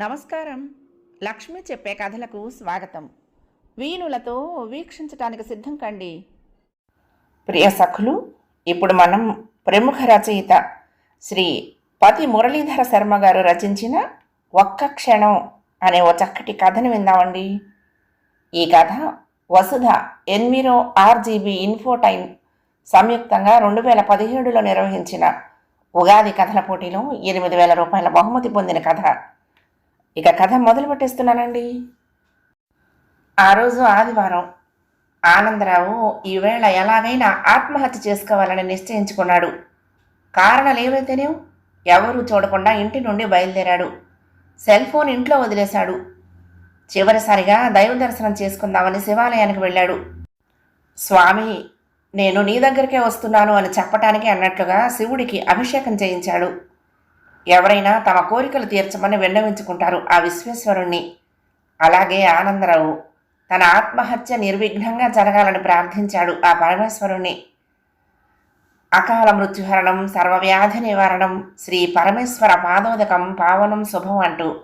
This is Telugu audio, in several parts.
నమస్కారం. లక్ష్మి చెప్పే కథలకు స్వాగతం. వీణులతో వీక్షించటానికి సిద్ధం కండి. ప్రియ సఖులు ఇప్పుడు మనం ప్రముఖ రచయిత శ్రీ పతి మురళీధర శర్మ గారు రచించిన ఒక్క క్షణం అనే ఓ చక్కటి కథను విందామండి. ఈ కథ వసుధ ఎన్విరో ఆర్జీబీ ఇన్ఫోటైన్ సంయుక్తంగా రెండు వేల పదిహేడులో నిర్వహించిన ఉగాది కథల పోటీలో ఎనిమిది వేల రూపాయల బహుమతి పొందిన కథ. ఇక కథ మొదలు పెట్టేస్తున్నానండి. ఆ రోజు ఆదివారం ఆనందరావు ఈవేళ ఎలాగైనా ఆత్మహత్య చేసుకోవాలని నిశ్చయించుకున్నాడు. కారణాలు ఏవైతేనే? ఎవరూ చూడకుండా ఇంటి నుండి బయలుదేరాడు. సెల్ ఫోన్ ఇంట్లో వదిలేశాడు. చివరిసారిగా దైవ దర్శనం చేసుకుందామని శివాలయానికి వెళ్ళాడు. స్వామి నేను నీ దగ్గరికే వస్తున్నాను అని చెప్పటానికి అన్నట్లుగా శివుడికి అభిషేకం చేయించాడు. ఎవరైనా తమ కోరికలు తీర్చమని విన్నవించుకుంటారు ఆ విశ్వేశ్వరుణ్ణి. అలాగే ఆనందరావు తన ఆత్మహత్య నిర్విఘ్నంగా జరగాలని ప్రార్థించాడు ఆ పరమేశ్వరుణ్ణి. అకాల మృత్యుహరణం సర్వవ్యాధి నివారణం శ్రీ పరమేశ్వర పాదోదకం పావనం శుభం అంటూ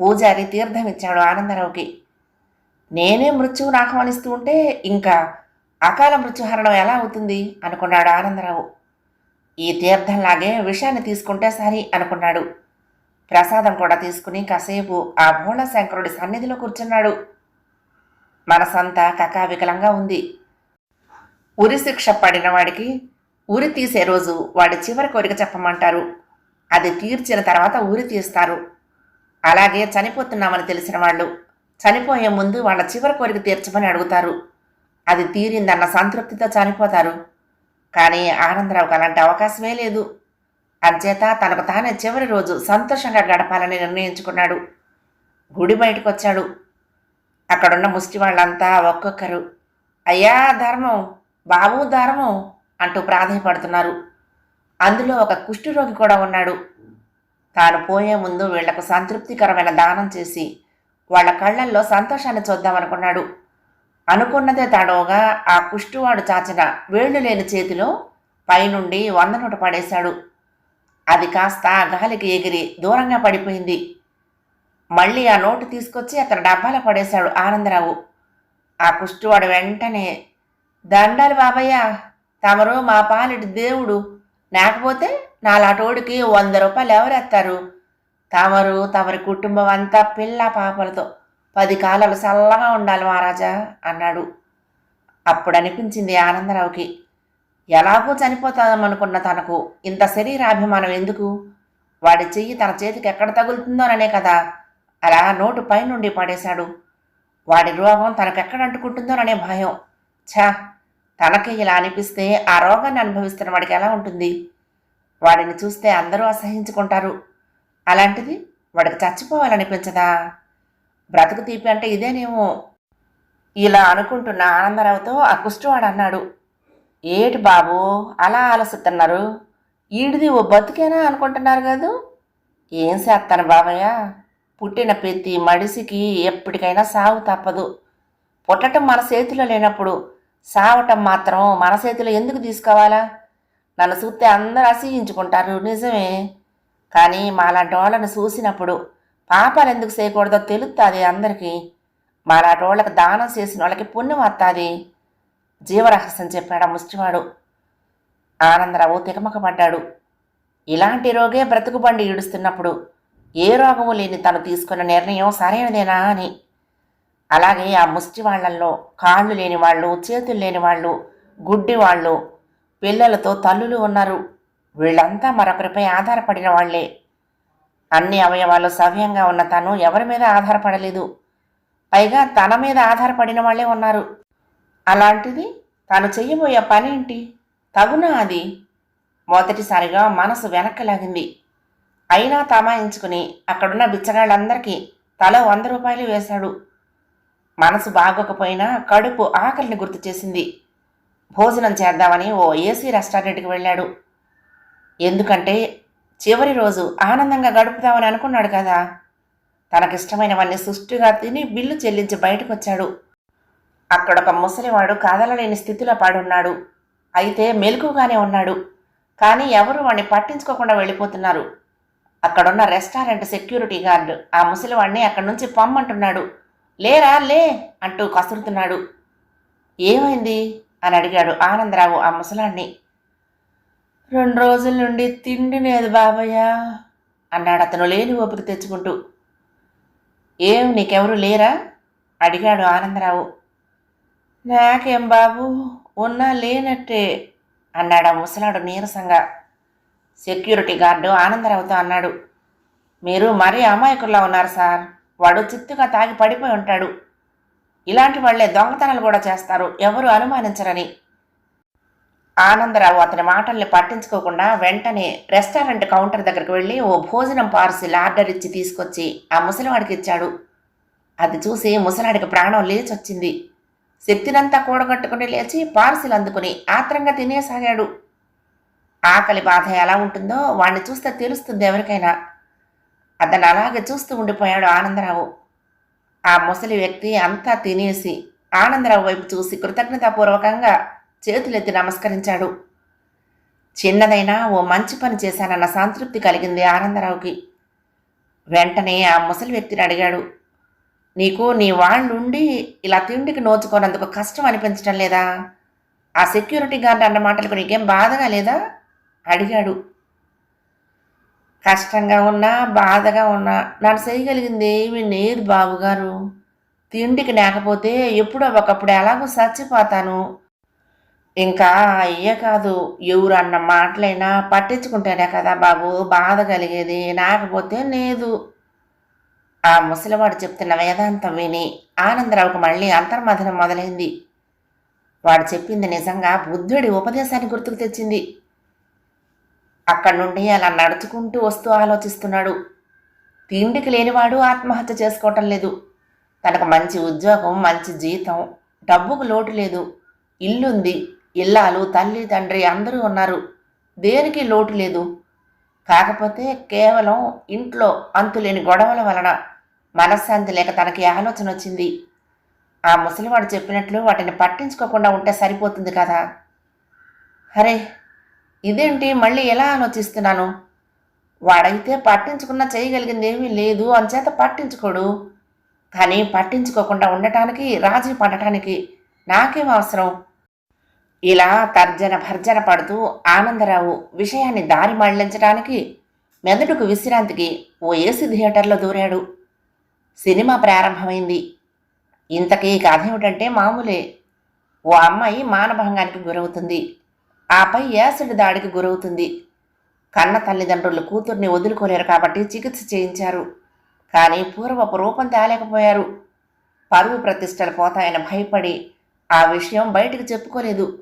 పూజారి తీర్థమిచ్చాడు ఆనందరావుకి. నేనే మృత్యువును ఆహ్వానిస్తూ ఉంటే ఇంకా అకాల మృత్యుహరణం ఎలా అవుతుంది? అనుకున్నాడు ఆనందరావు. ఈ తీర్థంలాగే విషయాన్ని తీసుకుంటే సరి అనుకున్నాడు. ప్రసాదం కూడా తీసుకుని కాసేపు ఆ భోళశంకరుడి సన్నిధిలో కూర్చున్నాడు. మనసంతా కకావికలంగా ఉంది. ఉరి శిక్ష పడిన వాడికి ఉరి తీసే రోజు వాడి చివరి కోరిక చెప్పమంటారు. అది తీర్చిన తర్వాత ఉరి తీస్తారు. అలాగే చనిపోతున్నామని తెలిసిన వాళ్ళు చనిపోయే ముందు వాళ్ళ చివరి కోరిక తీర్చమని అడుగుతారు. అది తీరిందన్న సంతృప్తితో చనిపోతారు. కానీ ఆనందరావుకు అలాంటి అవకాశమే లేదు. అంచేత తనకు తానే చివరి రోజు సంతోషంగా గడపాలని నిర్ణయించుకున్నాడు. గుడి బయటకు వచ్చాడు అక్కడున్న ముష్టి వాళ్ళంతా ఒక్కొక్కరు అయ్యా ధర్మం బాబు ధర్మం అంటూ ప్రాధాయపడుతున్నారు. అందులో ఒక కుష్ఠరోగి కూడా ఉన్నాడు. తాను పోయే ముందు వీళ్ళకు సంతృప్తికరమైన దానం చేసి వాళ్ళ కళ్ళల్లో సంతోషాన్ని చూద్దామనుకున్నాడు. అనుకున్నదే తడవగా ఆ కుష్టువాడు చాచిన వేళ్ళు లేని చేతిలో పైనుండి వంద నూట పడేశాడు. అది కాస్త గాలికి ఎగిరి దూరంగా పడిపోయింది. మళ్ళీ ఆ నోటు తీసుకొచ్చి అక్కడ డబ్బాలో పడేశాడు ఆనందరావు. ఆ కుష్టివాడు వెంటనే దండాలు బాబయ్య తమరు మా పాలిటి దేవుడు. లేకపోతే నాలాటోడికి వంద రూపాయలు ఎవరెత్తారు తమరు తమరి కుటుంబం అంతా పిల్ల పాపలతో పది కాలాలు చల్లగా ఉండాలి మహారాజా అన్నాడు. అప్పుడు అనిపించింది ఆనందరావుకి. ఎలాగో చనిపోతామనుకున్న తనకు ఇంత శరీరాభిమానం ఎందుకు? వాడి చెయ్యి తన చేతికి ఎక్కడ తగులుతుందోననే కదా. అలా నోటు పైనుండి పడేశాడు. వాడి రోగం తనకెక్కడ అంటుకుంటుందోననే భయం. ఛా తనకి ఇలా అనిపిస్తే ఆ రోగాన్ని అనుభవిస్తున్న వాడికి ఎలా ఉంటుంది? వాడిని చూస్తే అందరూ అసహించుకుంటారు. అలాంటిది వాడికి చచ్చిపోవాలనిపించదా? బ్రతుకు తీపి అంటే ఇదేనేమో ఇలా అనుకుంటున్న ఆనందరావుతో ఆ కుష్టివాడు అన్నాడు. ఏటి బాబు అలా ఆలోచిస్తున్నారు? ఈడిది ఓ బతుకేనా అనుకుంటున్నారు కదూ? ఏం చేస్తాను బాబయ్య? పుట్టిన ప్రతి మడిసికి ఎప్పటికైనా సాగు తప్పదు. పుట్టటం మన చేతిలో లేనప్పుడు సావటం మాత్రం మన చేతిలో ఎందుకు తీసుకోవాలా? నన్ను చూస్తే అందరూ అసహించుకుంటారు నిజమే. కానీ మాలాంటి వాళ్ళని చూసినప్పుడు పాపాలు ఎందుకు చేయకూడదో తెలుస్తుంది అందరికీ. మాలాంటి వాళ్ళకి దానం చేసిన వాళ్ళకి పుణ్యం వస్తుంది జీవరహస్యం చెప్పాడు ఆ ముష్టివాడు. ఆనందరావు తికమకపడ్డాడు. ఇలాంటి రోగే బ్రతుకుబండి ఈడుస్తున్నప్పుడు ఏ రోగము లేని తను తీసుకున్న నిర్ణయం సరైనదేనా అని. అలాగే ఆ ముష్టి వాళ్ళల్లో కాళ్ళు లేని వాళ్ళు చేతులు లేని వాళ్ళు గుడ్డి వాళ్ళు పిల్లలతో తల్లులు ఉన్నారు. వీళ్ళంతా మరొకరిపై ఆధారపడిన వాళ్ళే అన్ని అవయవాలు సవ్యంగా ఉన్న తను ఎవరి మీద ఆధారపడలేదు. పైగా తన మీద ఆధారపడిన వాళ్ళే ఉన్నారు. అలాంటిది తను చెయ్యబోయే పని ఏంటి తగునా అది? మొదటిసారిగా మనసు వెనక్కి లాగింది. అయినా తమాయించుకుని అక్కడున్న బిచ్చగాళ్ళందరికీ తల వంద రూపాయలు వేశాడు. మనసు బాగోకపోయినా కడుపు ఆకలిని గుర్తు చేసింది. భోజనం చేద్దామని ఓ ఏసీ రెస్టారెంట్కి వెళ్ళాడు. ఎందుకంటే చివరి రోజు ఆనందంగా గడుపుదామని అనుకున్నాడు కదా. తనకిష్టమైనవన్నీ సుష్టిగా తిని బిల్లు చెల్లించి బయటకు వచ్చాడు అక్కడొక ముసలివాడు కదలలేని స్థితిలో పాడున్నాడు. అయితే మెలకుగానే ఉన్నాడు. కానీ ఎవరు వాడిని పట్టించుకోకుండా వెళ్ళిపోతున్నారు. అక్కడున్న రెస్టారెంట్ సెక్యూరిటీ గార్డు ఆ ముసలివాడిని అక్కడి నుంచి పొమ్మంటున్నాడు. లేరా లే అంటూ కసురుతున్నాడు. ఏమైంది? అని అడిగాడు ఆనందరావు ఆ ముసలాన్ని రెండు రోజుల నుండి తిండి లేదు బాబయ్య అన్నాడు అతను లేని ఓపిక తెచ్చుకుంటూ. ఏం నీకెవరు లేరా? అడిగాడు ఆనందరావు. నాకేం బాబు ఉన్నా లేనట్టే అన్నాడు ఆ ముసలాడు నీరసంగా. సెక్యూరిటీ గార్డు ఆనందరావుతో అన్నాడు. మీరు మరీ అమాయకుల్లా ఉన్నారు సార్. వాడు చిత్తుగా తాగి పడిపోయి ఉంటాడు. ఇలాంటి వాళ్ళే దొంగతనాలు కూడా చేస్తారు. ఎవరు అనుమానించరని. ఆనందరావు అతని మాటల్ని పట్టించుకోకుండా వెంటనే రెస్టారెంట్ కౌంటర్ దగ్గరికి వెళ్ళి ఓ భోజనం పార్సిల్ ఆర్డర్ ఇచ్చి తీసుకొచ్చి ఆ ముసలివాడికి ఇచ్చాడు. అది చూసి ముసలాడికి ప్రాణం లేచొచ్చింది. శక్తినంతా కూడగట్టుకుని లేచి పార్సిల్ అందుకుని ఆత్రంగా తినేసాగాడు. ఆకలి బాధ ఎలా ఉంటుందో వాణ్ణి చూస్తే తెలుస్తుంది ఎవరికైనా. అతను అలాగే చూస్తూ ఉండిపోయాడు ఆనందరావు. ఆ ముసలి వ్యక్తి అంతా తినేసి ఆనందరావు వైపు చూసి కృతజ్ఞతాపూర్వకంగా చేతులెత్తి నమస్కరించాడు. చిన్నదైనా ఓ మంచి పని చేశానన్న సంతృప్తి కలిగింది ఆనందరావుకి. వెంటనే ఆ ముసలి వ్యక్తిని అడిగాడు. నీకు నీ వాళ్ళుండి ఇలా తిండికి నోచుకోనందుకు కష్టం అనిపించడం లేదా? ఆ సెక్యూరిటీ గార్డ్ అన్న మాటలకు నీకేం బాధగా లేదా? అడిగాడు. కష్టంగా ఉన్నా బాధగా ఉన్నా నన్ను చేయగలిగింది ఏమీ లేదు బాబుగారు. తిండికి లేకపోతే ఎప్పుడో ఒకప్పుడు ఎలాగో చచ్చిపోతాను. ఇంకా అయ్యే కాదు ఎవరు అన్న మాటలైనా పట్టించుకుంటేనే కదా బాబు బాధ కలిగేది. నాకపోతే లేదు. ఆ ముసలివాడు చెప్తున్న వేదాంతం విని ఆనందరావుకు మళ్ళీ అంతర్మథనం మొదలైంది. వాడు చెప్పింది నిజంగా బుద్ధుడి ఉపదేశాన్ని గుర్తుకు తెచ్చింది. అక్కడి నుండి అలా నడుచుకుంటూ వస్తూ ఆలోచిస్తున్నాడు. తిండికి లేనివాడు ఆత్మహత్య చేసుకోవటం లేదు. తనకు మంచి ఉద్యోగం మంచి జీతం డబ్బుకు లోటు లేదు. ఇల్లుంది. ఇల్లాలు తల్లి తండ్రి అందరూ ఉన్నారు. దేనికి లోటు లేదు. కాకపోతే కేవలం ఇంట్లో అంతులేని గొడవల వలన మనశ్శాంతి లేక తనకి ఆలోచన వచ్చింది. ఆ ముసలివాడు చెప్పినట్లు వాటిని పట్టించుకోకుండా ఉంటే సరిపోతుంది కదా? అరే ఇదేంటి మళ్ళీ ఎలా ఆలోచిస్తున్నాను? వాడైతే పట్టించుకున్నా చేయగలిగింది ఏమీ లేదు. అంచేత పట్టించుకోడు. కానీ పట్టించుకోకుండా ఉండటానికి రాజీ పడటానికి నాకేం అవసరం? ఇలా తర్జన భర్జన పడుతూ ఆనందరావు విషయాన్ని దారి మళ్ళించడానికి మెదడుకు విశ్రాంతికి ఓ ఏసీ థియేటర్లో దూరాడు. సినిమా ప్రారంభమైంది. ఇంతకీ కథ ఏమిటంటే మామూలే. ఓ అమ్మాయి మానభంగానికి గురవుతుంది. ఆపై యాసిడ్ దాడికి గురవుతుంది. కన్న తల్లిదండ్రులు కూతుర్ని వదులుకోలేరు కాబట్టి చికిత్స చేయించారు. కానీ పూర్వపు రూపం తేలేకపోయారు. పరువు ప్రతిష్టలు పోతాయని భయపడి ఆ విషయం బయటికి చెప్పుకోలేదు.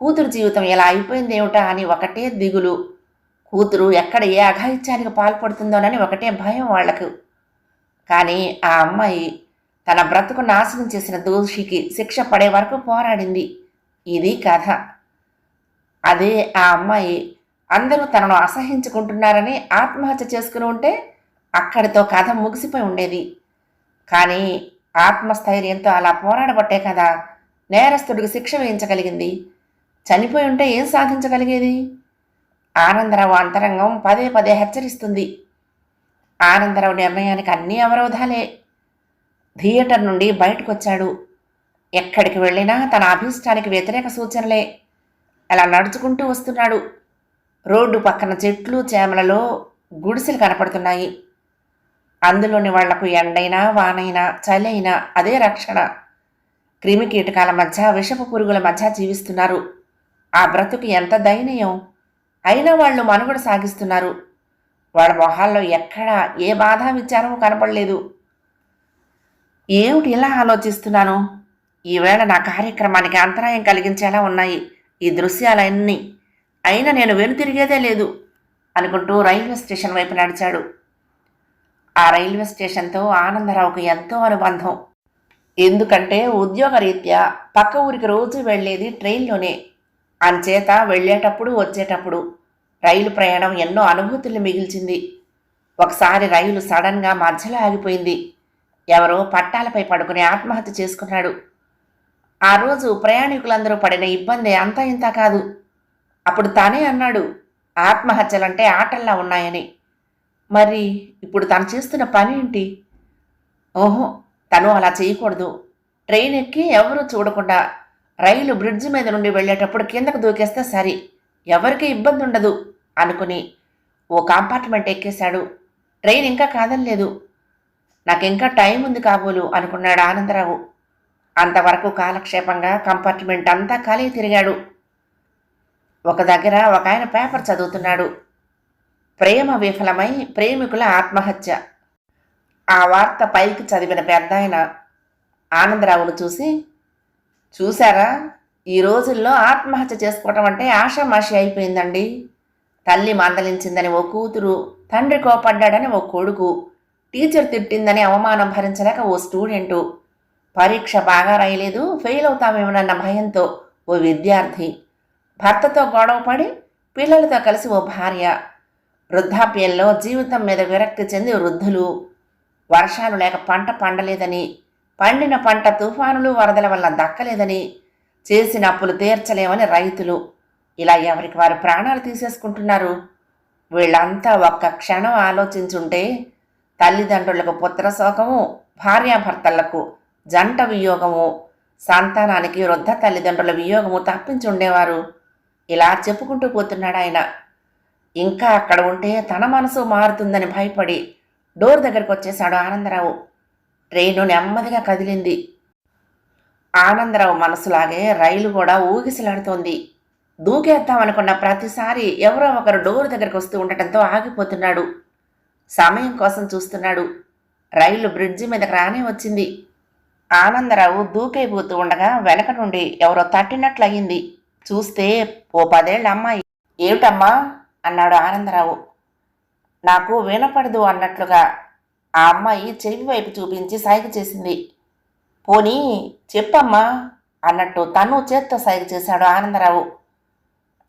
కూతురు జీవితం ఎలా అయిపోయిందేమిటా అని ఒకటే దిగులు. కూతురు ఎక్కడ ఏ అఘాయిత్యానికి పాల్పడుతుందోనని ఒకటే భయం వాళ్ళకు. కానీ ఆ అమ్మాయి తన బ్రతుకు నాశనం చేసిన దోషికి శిక్ష పడే వరకు పోరాడింది. ఇది కథ. అదే ఆ అమ్మాయి అందరూ తనను అసహించుకుంటున్నారని ఆత్మహత్య చేసుకుని ఉంటే అక్కడితో కథ ముగిసిపోయి ఉండేది. కానీ ఆత్మస్థైర్యంతో అలా పోరాడబట్టే కదా నేరస్తుడికి శిక్ష వేయించగలిగింది. చనిపోయి ఉంటే ఏం సాధించగలిగేది? ఆనందరావు అంతరంగం పదే పదే హెచ్చరిస్తుంది. ఆనందరావు నిర్ణయానికి అన్ని అవరోధాలే. థియేటర్ నుండి బయటకొచ్చాడు. ఎక్కడికి వెళ్ళినా తన అభీష్టానికి వ్యతిరేక సూచనలే. అలా నడుచుకుంటూ వస్తున్నాడు. రోడ్డు పక్కన చెట్లు చేమలలో గుడిసెలు కనపడుతున్నాయి. అందులోని వాళ్ళకు ఎండైనా వానైనా చలి అయినా అదే రక్షణ. క్రిమికీటకాల మధ్య విషపు పురుగుల మధ్య జీవిస్తున్నారు. ఆ బ్రతుకు ఎంత దయనీయం? అయినా వాళ్ళు మనుగడ సాగిస్తున్నారు. వాళ్ళ మొహాల్లో ఎక్కడా ఏ బాధ విచారము కనపడలేదు. ఏమిటి ఇలా ఆలోచిస్తున్నాను? ఈవేళ నా కార్యక్రమానికి అంతరాయం కలిగించేలా ఉన్నాయి ఈ దృశ్యాలన్నీ. అయినా నేను వెనుతిరిగేదే లేదు అనుకుంటూ రైల్వే స్టేషన్ వైపు నడిచాడు. ఆ రైల్వే స్టేషన్తో ఆనందరావుకు ఎంతో అనుబంధం. ఎందుకంటే ఉద్యోగరీత్యా పక్క ఊరికి రోజు వెళ్ళేది ట్రైన్లోనే. అంచేత వెళ్ళేటప్పుడు వచ్చేటప్పుడు రైలు ప్రయాణం ఎన్నో అనుభూతులు మిగిల్చింది. ఒకసారి రైలు సడన్గా మధ్యలో ఆగిపోయింది. ఎవరో పట్టాలపై పడుకుని ఆత్మహత్య చేసుకున్నాడు. ఆ రోజు ప్రయాణికులందరూ పడిన ఇబ్బంది అంతా ఇంత కాదు. అప్పుడు తానే అన్నాడు ఆత్మహత్యలంటే ఆటల్లా ఉన్నాయని. మరి ఇప్పుడు తను చేస్తున్న పని ఏంటి? ఓహో తను అలా చేయకూడదు. ట్రైన్ ఎక్కి ఎవరూ చూడకుండా రైలు బ్రిడ్జి మీద నుండి వెళ్ళేటప్పుడు కిందకు దూకేస్తే సరి. ఎవరికి ఇబ్బంది ఉండదు అనుకుని ఓ కంపార్ట్మెంట్ ఎక్కేశాడు. ట్రైన్ ఇంకా కాదనలేదు. నాకింకా టైం ఉంది కాబోలు అనుకున్నాడు ఆనందరావు. అంతవరకు కాలక్షేపంగా కంపార్ట్మెంట్ అంతా ఖాళీ తిరిగాడు. ఒక దగ్గర ఒక ఆయన పేపర్ చదువుతున్నాడు. ప్రేమ విఫలమై ప్రేమికుల ఆత్మహత్య. ఆ వార్త పైకి చదివిన పెద్ద ఆయన ఆనందరావును చూసి చూసారా ఈ రోజుల్లో ఆత్మహత్య చేసుకోవటం అంటే ఆషామాషి అయిపోయిందండి. తల్లి మందలించిందని ఓ కూతురు తండ్రి కోపడ్డాడని ఓ కొడుకు టీచర్ తిట్టిందని అవమానం భరించలేక ఓ స్టూడెంటు. పరీక్ష బాగా రాయలేదు ఫెయిల్ అవుతామేమోనన్న భయంతో ఓ విద్యార్థి. భర్తతో గొడవపడి పిల్లలతో కలిసి ఓ భార్య. వృద్ధాప్యంలో జీవితం మీద విరక్తి చెంది వృద్ధులు. వర్షాలు లేక పంట పండలేదని పండిన పంట తుఫానులు వరదల వల్ల దక్కలేదని చేసిన అప్పులు తీర్చలేమని రైతులు. ఇలా ఎవరికి వారు ప్రాణాలు తీసేసుకుంటున్నారు? వీళ్ళంతా ఒక్క క్షణం ఆలోచించుంటే తల్లిదండ్రులకు పుత్ర శోకము భార్యాభర్తలకు జంట వియోగము సంతానానికి వృద్ధ తల్లిదండ్రుల వియోగము తప్పించుండేవారు ఇలా చెప్పుకుంటూ పోతున్నాడు ఆయన. ఇంకా అక్కడ ఉంటే తన మనసు మారుతుందని భయపడి డోర్ దగ్గరకు వచ్చేశాడు ఆనందరావు. ట్రైను నెమ్మదిగా కదిలింది. ఆనందరావు మనసులాగే రైలు కూడా ఊగిసలాడుతోంది. దూకేద్దామనుకున్న ప్రతిసారి ఎవరో ఒకరు డోర్ దగ్గరకు వస్తూ ఉండటంతో ఆగిపోతున్నాడు. సమయం కోసం చూస్తున్నాడు. రైలు బ్రిడ్జి మీదకి రానే వచ్చింది. ఆనందరావు దూకైపోతూ ఉండగా వెనక నుండి ఎవరో తట్టినట్లయింది. చూస్తే ఓ పదేళ్ళ అమ్మాయి. ఏమిటమ్మా? అన్నాడు ఆనందరావు. నాకు వినపడదు అన్నట్లుగా ఆ అమ్మాయి చెవి వైపు చూపించి సైగ చేసింది. పోనీ చెప్పమ్మా అన్నట్టు తను చేత్తో సైగ చేశాడు ఆనందరావు.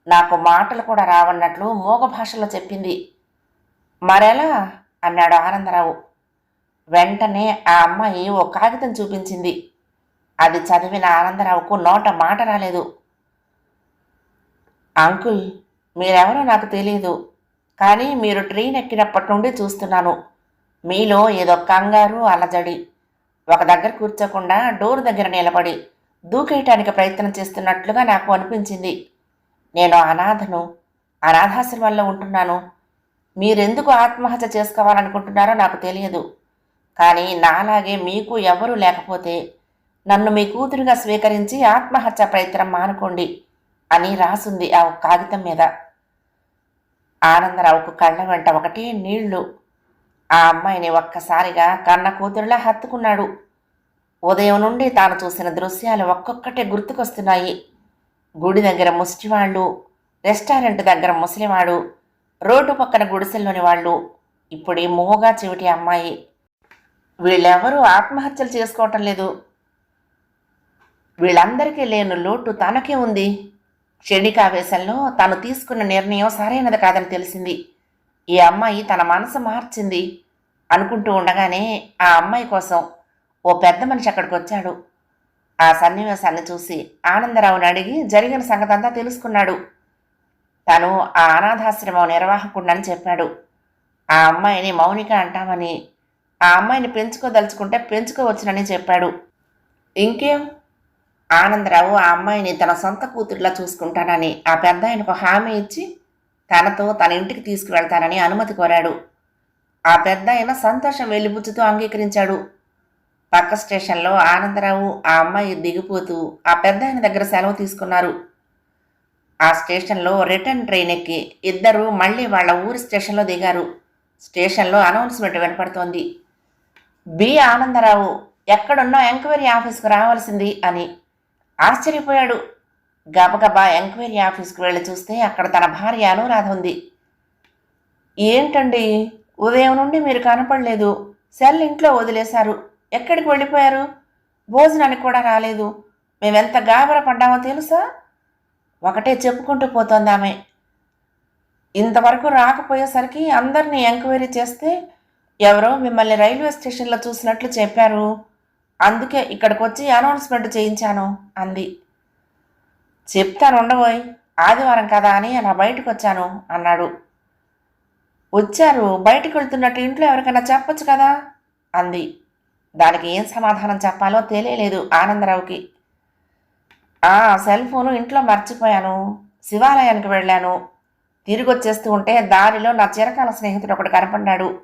నాకు మాటలు కూడా రావన్నట్లు మూగ భాషలో చెప్పింది. మరెలా? అన్నాడు ఆనందరావు. వెంటనే ఆ అమ్మాయి ఓ కాగితం చూపించింది. అది చదివిన ఆనందరావుకు నోట మాట రాలేదు. అంకుల్ మీరెవరో నాకు తెలియదు కానీ మీరు ట్రైన్ ఎక్కినప్పటి నుండి చూస్తున్నాను. మీలో ఏదో కంగారు అలజడి. ఒక దగ్గర కూర్చోకుండా డోర్ దగ్గర నిలబడి దూకేయటానికి ప్రయత్నం చేస్తున్నట్లుగా నాకు అనిపించింది. నేను అనాథను అనాథాశ్రమంలో ఉంటున్నాను. మీరెందుకు ఆత్మహత్య చేసుకోవాలనుకుంటున్నారో నాకు తెలియదు. కానీ నాలాగే మీకు ఎవరూ లేకపోతే నన్ను మీ కూతురుగా స్వీకరించి ఆత్మహత్య ప్రయత్నం మానుకోండి అని రాసుంది ఆ కాగితం మీద. ఆనందరావుకు కళ్ళ వెంట ఒకటి నీళ్ళు ఆ అమ్మాయిని ఒక్కసారిగా కన్న కూతురులా హత్తుకున్నాడు. ఉదయం నుండి తాను చూసిన దృశ్యాలు ఒక్కొక్కటే గుర్తుకొస్తున్నాయి. గుడి దగ్గర ముష్టివాళ్ళు రెస్టారెంట్ దగ్గర ముసలివాడు రోడ్డు పక్కన గుడిసెల్లోని వాళ్ళు ఇప్పుడు ఈ మూగా చెవిటి అమ్మాయి. వీళ్ళెవరూ ఆత్మహత్యలు చేసుకోవటం లేదు. వీళ్ళందరికీ లేని లోటు తనకే ఉంది. క్షణికావేశంలో తాను తీసుకున్న నిర్ణయం సరైనది కాదని తెలిసింది. ఈ అమ్మాయి తన మనసు మార్చింది అనుకుంటూ ఉండగానే ఆ అమ్మాయి కోసం ఓ పెద్ద మనిషి అక్కడికి వచ్చాడు. ఆ సన్నివేశాన్ని చూసి ఆనందరావుని అడిగి జరిగిన సంగతంతా తెలుసుకున్నాడు. తను ఆ అనాథాశ్రమం నిర్వాహకుండని చెప్పాడు. ఆ అమ్మాయిని మౌనిక అంటామని ఆ అమ్మాయిని పెంచుకోదలుచుకుంటే పెంచుకోవచ్చునని చెప్పాడు. ఇంకేం? ఆనందరావు ఆ అమ్మాయిని తన సొంత కూతురిలా చూసుకుంటానని ఆ పెద్ద ఆయనకు హామీ ఇచ్చి తనతో తన ఇంటికి తీసుకువెళ్తానని అనుమతి కోరాడు. ఆ పెద్ద ఆయన సంతోషం వెలిబుచ్చుతూ అంగీకరించాడు. పక్క స్టేషన్లో ఆనందరావు ఆ అమ్మాయి దిగిపోతూ ఆ పెద్ద ఆయన దగ్గర సెలవు తీసుకున్నారు. ఆ స్టేషన్లో రిటర్న్ ట్రైన్ ఎక్కి ఇద్దరు మళ్ళీ వాళ్ళ ఊరి స్టేషన్లో దిగారు. స్టేషన్లో అనౌన్స్మెంట్ వినపడుతోంది. బి. ఆనందరావు ఎక్కడున్నా ఎంక్వైరీ ఆఫీస్కు రావాల్సింది అని ఆశ్చర్యపోయాడు. గబగబా ఎంక్వైరీ ఆఫీస్కి వెళ్ళి చూస్తే అక్కడ తన భార్య అనురాధ ఉంది. ఏంటండి? ఉదయం నుండి మీరు కనపడలేదు. సెల్ ఇంట్లో వదిలేశారు. ఎక్కడికి వెళ్ళిపోయారు? భోజనానికి కూడా రాలేదు. మేమెంత గాబర పడ్డామో తెలుసా? ఒకటే చెప్పుకుంటూ పోతోంది ఆమె. ఇంతవరకు రాకపోయేసరికి అందరినీ ఎంక్వైరీ చేస్తే ఎవరో మిమ్మల్ని రైల్వే స్టేషన్లో చూసినట్లు చెప్పారు. అందుకే ఇక్కడికి వచ్చి అనౌన్స్మెంట్ చేయించాను అంది. చెప్తాను ఉండబోయ్. ఆదివారం కదా అని అలా బయటకు వచ్చాను అన్నాడు. వచ్చారు బయటికి వెళ్తున్నట్టు ఇంట్లో ఎవరికైనా చెప్పొచ్చు కదా? అంది. దానికి ఏం సమాధానం చెప్పాలో తెలియలేదు ఆనందరావుకి. ఆ సెల్ ఫోను ఇంట్లో మర్చిపోయాను. శివాలయానికి వెళ్ళాను. తిరిగి వచ్చేస్తూ ఉంటే దారిలో నా చిరకాల స్నేహితుడు ఒకడు కనపడ్డాడు.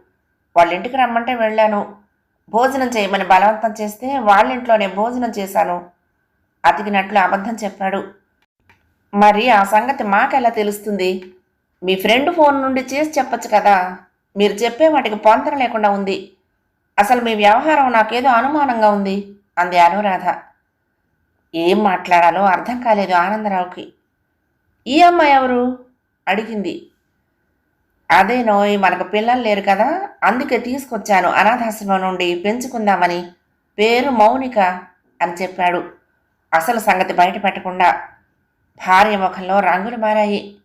వాళ్ళ ఇంటికి రమ్మంటే వెళ్ళాను. భోజనం చేయమని బలవంతం చేస్తే వాళ్ళ ఇంట్లోనే భోజనం చేశాను. అతికినట్లు అబద్ధం చెప్పాడు. మరి ఆ సంగతి మాకెలా తెలుస్తుంది? మీ ఫ్రెండ్ ఫోన్ నుండి చేసి చెప్పొచ్చు కదా. మీరు చెప్పే వాటికి పొంతన లేకుండా ఉంది. అసలు మీ వ్యవహారం నాకేదో అనుమానంగా ఉంది. అంది అనురాధ. ఏం మాట్లాడాలో అర్థం కాలేదు ఆనందరావుకి. ఈ అమ్మాయి ఎవరు? అడిగింది. అదేనోయ్ మనకు పిల్లలు లేరు కదా. అందుకే తీసుకొచ్చాను అనాథాశ్రమం నుండి పెంచుకుందామని. పేరు మౌనిక అని చెప్పాడు. అసలు సంగతి బయట పెట్టకుండా భార్య ముఖంలో రంగులు మారాయి.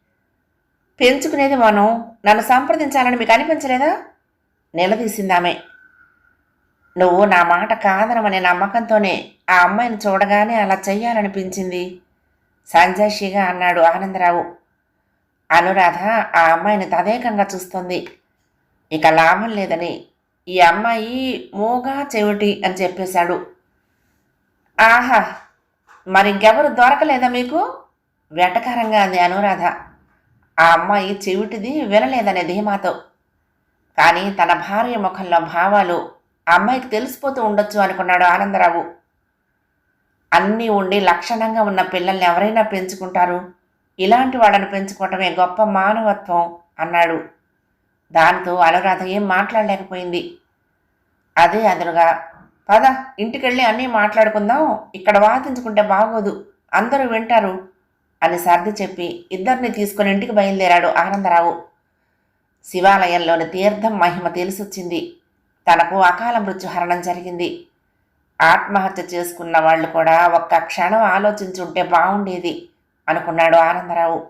పెంచుకునేది మనం నన్ను సంప్రదించాలని మీకు అనిపించలేదా? నిలదీసిందామే. నువ్వు నా మాట కాదనమనే నమ్మకంతోనే ఆ అమ్మాయిని చూడగానే అలా చెయ్యాలనిపించింది. సంజయషిగా అన్నాడు ఆనందరావు. అనురాధ ఆ అమ్మాయిని తదేకంగా చూస్తుంది. ఇక లాభం లేదని ఈ అమ్మాయి మూగా చెవిటి అని చెప్పేశాడు. ఆహా! మరి ఇంకెవరు దొరకలేదా మీకు? వెటకారంగా అంది అనురాధ. ఆ అమ్మాయి చెవిటిది వినలేదనే ధీమాతో. కానీ తన భార్య ముఖంలో భావాలు ఆ అమ్మాయికి తెలిసిపోతూ ఉండొచ్చు అనుకున్నాడు ఆనందరావు. అన్నీ ఉండి లక్షణంగా ఉన్న పిల్లల్ని ఎవరైనా పెంచుకుంటారు? ఇలాంటి వాళ్ళని పెంచుకోవటమే గొప్ప మానవత్వం అన్నాడు. దాంతో అనురాధ ఏం మాట్లాడలేకపోయింది. అదే అదురుగా పద ఇంటికెళ్ళి అన్నీ మాట్లాడుకుందాం. ఇక్కడ వాదించుకుంటే బాగోదు. అందరూ వింటారు. అని సర్ది చెప్పి ఇద్దరిని తీసుకుని ఇంటికి బయలుదేరాడు ఆనందరావు. శివాలయంలోని తీర్థం మహిమ తెలిసొచ్చింది. తనకు అకాల మృత్యుహరణం జరిగింది. ఆత్మహత్య చేసుకున్న వాళ్ళు కూడా ఒక్క క్షణం ఆలోచించుంటే బాగుండేది అనుకున్నాడు ఆనందరావు.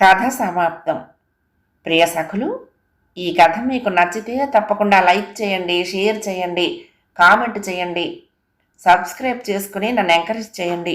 కథ సమాప్తం. ప్రియ సఖులు ఈ కథ మీకు నచ్చితే తప్పకుండా లైక్ చేయండి షేర్ చేయండి కామెంట్ చేయండి సబ్స్క్రైబ్ చేసుకుని నన్ను ఎంకరేజ్ చేయండి.